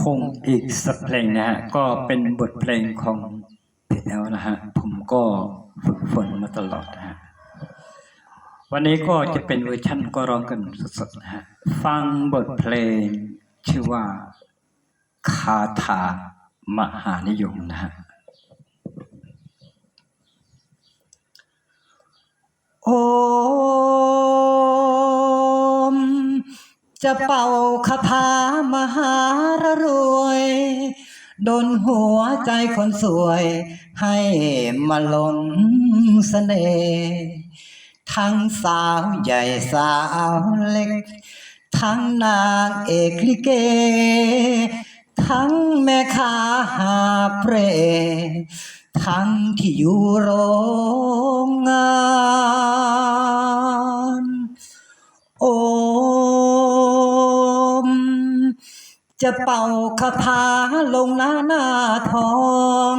คงอีกสักเพลงนะฮะก็เป็นบทเพลงของเพลนะฮะผมก็ฝึกฝนมาตลอดนะฮะวันนี้ก็จะเป็นเวอร์ชั่นก็ร้องกันสดๆนะฮะฟังบทเพลงชื่อว่าคาถามหานิยมนะฮะโอม จะเป่าคาถามหา ดนหัวใจคนสวย ให้มาหลงเสน่ห์ทั้งสาวใหญ่สาวเล็ก ทั้งนางเอกลิเก ทั้งแม่ค้าหาเปรทั้งที่อยู่โรงงาน โอ จะเป่าคาถาลงหน้าหน้าทอง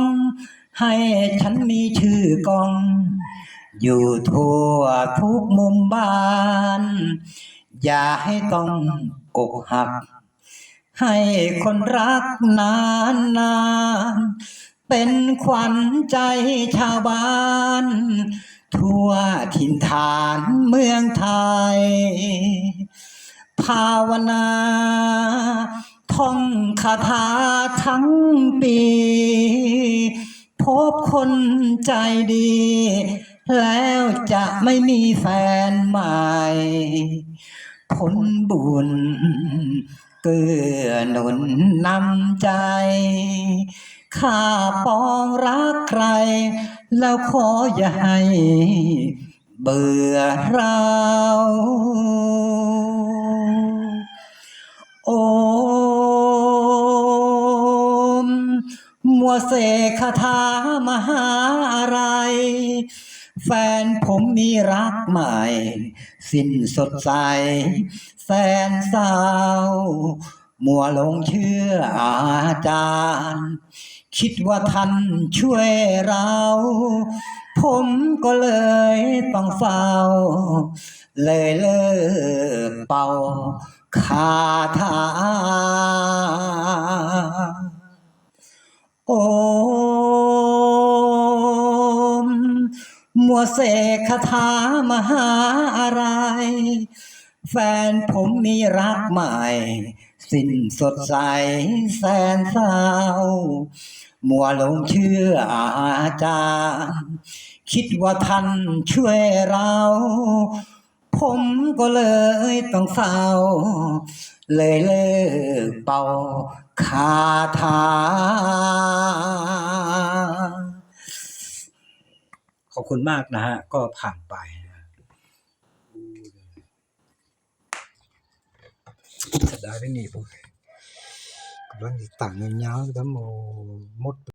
ให้ฉันมีชื่อกอง อยู่ทั่วทุกมุมบ้าน อย่าให้ต้องอกหัก ให้คนรักนานนานเป็นขวัญใจชาวบ้าน ทั่วถิ่นฐานเมืองไทย ภาวนา ท่องคาถาทั้งปี พบคนใจดี แล้วจะไม่มีแฟนใหม่ ผลบุญเกื้อหนุนนำใจ ข้าปองรักใคร แล้วขออย่าให้เบื่อเรา มัวเสกคาถามหาอะไร แฟนผมมีรักใหม่ สิ้นสดใส แสนเศร้า มัวหลงเชื่ออาจารย์ คิดว่าท่านช่วยเรา ผมก็เลยต้องเฝ้า เลยเลิกเป่าคาถา มัวเสกคาถามหาอะไร แฟนผมมีรักใหม่ สิ้นสดใสแสนเศร้า มัวหลงเชื่ออาจารย์ คิดว่าท่านช่วยเรา ผมก็เลยต้องเศร้า เลยเลิกเป่าคาถา ขอบคุณมากนะฮะ ก็ผ่านไปนะจะได้ไม่หนีผมกำลังติดต่างเงี้ยาวทั้งหมด